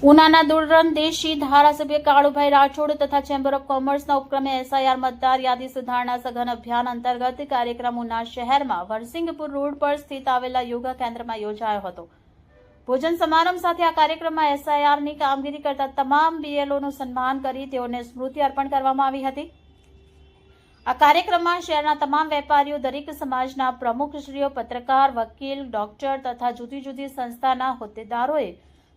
ઉનાના દૂરંદેશી ધારાસભ્ય કાળુભાઈ રાઠોડ તથા chamber of કોમર્સના ઉપક્રમે એસઆઈઆર મતદાર યાદી સુધારણા સઘન અભિયાન અંતર્ગત કાર્યક્રમ ઉના શહેરમાં વરસિંગપુર રોડ પર સ્થિત આવેલા યોગા કેન્દ્રમાં યોજાયો હતો. ભોજન સમારંભ સાથે આ કાર્યક્રમમાં એસઆઈઆરની કામગીરી કરતા તમામ બીએલઓનું સન્માન કરી તેઓને સ્મૃતિ અર્પણ કરવામાં આવી હતી. આ કાર્યક્રમમાં શહેરના તમામ વેપારીઓ, દરેક સમાજના પ્રમુખશ્રીઓ, પત્રકાર, વકીલ, ડોક્ટર તથા જુદી જુદી સંસ્થાના હોદ્દેદારોએ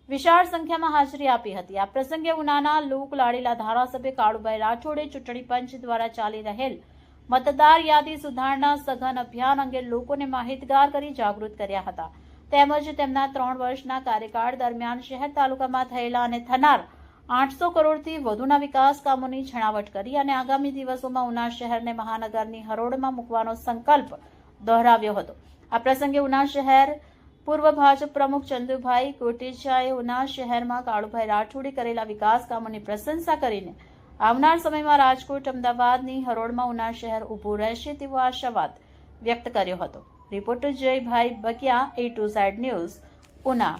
વિશાળ સંખ્યામાં હાજરી આપી હતી. આ પ્રસંગે ઉનાના લોક લાડેલા ધારાસભ્ય કાળુભાઈ રાઠોડે ચૂંટણી પંચ દ્વારા ચાલી રહેલ મતદાર યાદી સુધારણા સઘન અભિયાન અંગે લોકોને માહિતગાર કરી જાગૃત કર્યા હતા. તેમજ તેમના ત્રણ વર્ષના કાર્યકાળ દરમિયાન શહેર તાલુકામાં થયેલા અને થનાર આઠસો કરોડથી વધુના વિકાસ કામોની છણાવટ કરી અને આગામી દિવસોમાં ઉના શહેરને મહાનગરની હરોળમાં મૂકવાનો સંકલ્પ દોહરાવ્યો હતો. આ પ્રસંગે ઉના શહેર પૂર્વ ભાજપ પ્રમુખ ચંદુભાઈ કોટેચાએ ઉના શહેરમાં કાળુભાઈ રાઠોડે કરેલા વિકાસ કામોની પ્રશંસા કરીને આવનાર સમયમાં રાજકોટ, અમદાવાદની હરોળમાં ઉના શહેર ઊભું રહેશે તેવો આશાવાદ વ્યક્ત કર્યો હતો. Reporter Jaybhai Bakiya A to Z news Una